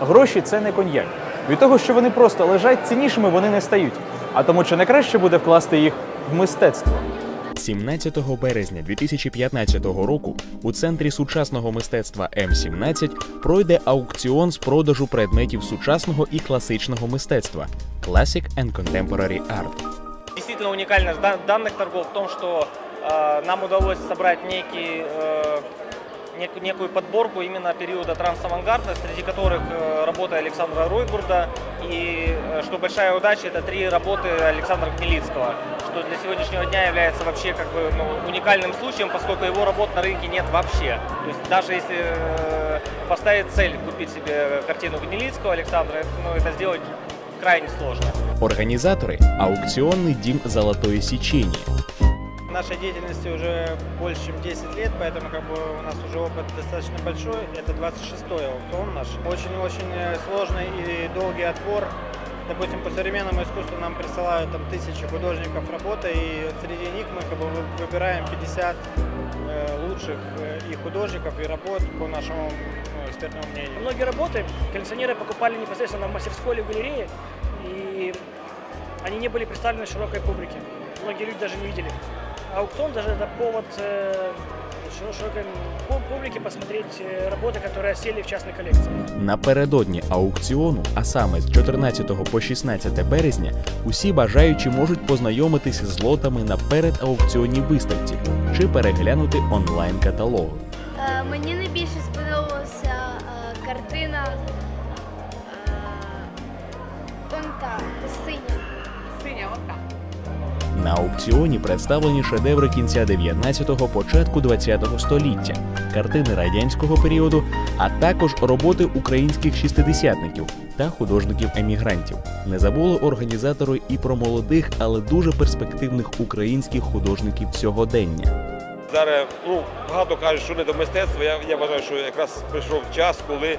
гроші це не коньяк. Від того, що вони просто лежать, ціннішими вони не стають. А тому, чи не краще буде вкласти їх в мистецтво? 17 березня 2015 року у центрі сучасного мистецтва М17 пройде аукціон з продажу предметів сучасного і класичного мистецтва Classic and Contemporary Art. Действительно уникальность дан- данных торгов в том, что э, нам удалось собрать некий, э, нек- некую подборку именно периода трансавангарда, среди которых э, работы Александра Ройгурда и, э, что большая удача, это три работы Александра Хмелицкого, что для сегодняшнего дня является вообще как бы ну, уникальным случаем, поскольку его работ на рынке нет вообще. То есть даже если э, поставить цель купить себе картину Гнилицкого Александра, это, ну, это сделать крайне сложно. Організатори аукціонний дім Золотої Січені. Нашей деятельности уже больше, чем 10 лет, поэтому как бы у нас уже опыт достаточно большой. Это 26-й аукцион наш. Очень-очень э, сложный и долгий отбор. Допустим, по современному искусству нам присылают там тысячи художников работы, и среди них мы как бы вы- выбираем 50 э, лучших э, и художников, и работ по нашему ну, экспертному мнению. Многие работы коллекционеры покупали непосредственно в мастерской или в галерее, и они не были представлены широкой публике. Многие люди даже не видели. Аукцион даже это повод э, широ- широкой пу- публике посмотреть э, работы, которые осели в частной коллекции. Напередодні аукціону, а саме з 14 по 16 березня, усі бажаючі можуть познайомитися з лотами на передаукціонній виставці чи переглянути онлайн-каталог. Е, Мені найбільше сподобалася е, картина е, он та синя. Синя, от так. На аукціоні представлені шедеври кінця 19-го, початку 20-го століття, картини радянського періоду, а також роботи українських шістидесятників та художників-емігрантів. Не забули організатори і про молодих, але дуже перспективних українських художників сьогодення. Зараз ну, багато кажуть, що не до мистецтва. Я, я вважаю, що якраз прийшов час, коли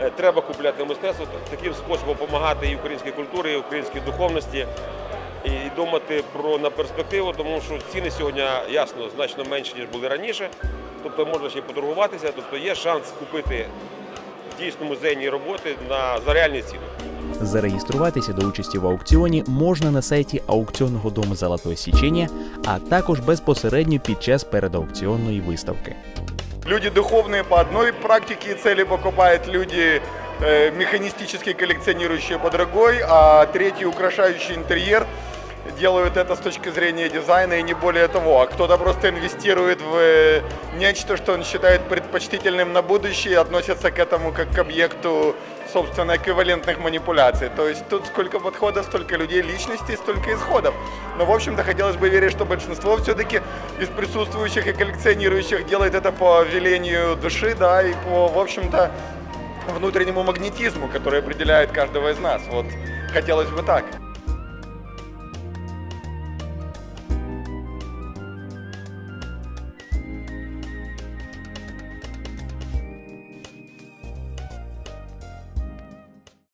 е, треба купляти мистецтво, таким способом допомагати і українській культурі, і українській духовності, і думати про на перспективу, тому що ціни сьогодні ясно значно менші, ніж були раніше. Тобто можна ще й поторгуватися, тобто є шанс купити дійсно музейні роботи на за реальні ціни. Зареєструватися до участі в аукціоні можна на сайті аукціонного дому Золотої Січення, а також безпосередньо під час передаукціонної виставки. Люди духовные по одной практике цели покупают, люди э, механистически коллекционирующие по другой, а третий украшающий интерьер делают это с точки зрения дизайна и не более того. А кто-то просто инвестирует в э, нечто, что он считает предпочтительным на будущее и относится к этому как к объекту, собственно, эквивалентных манипуляций. То есть тут сколько подходов, столько людей, личностей, столько исходов. Но, в общем-то, хотелось бы верить, что большинство все-таки из присутствующих и коллекционирующих делает это по велению души, да, и по, в общем-то, внутреннему магнетизму, который определяет каждого из нас. Вот хотелось бы так.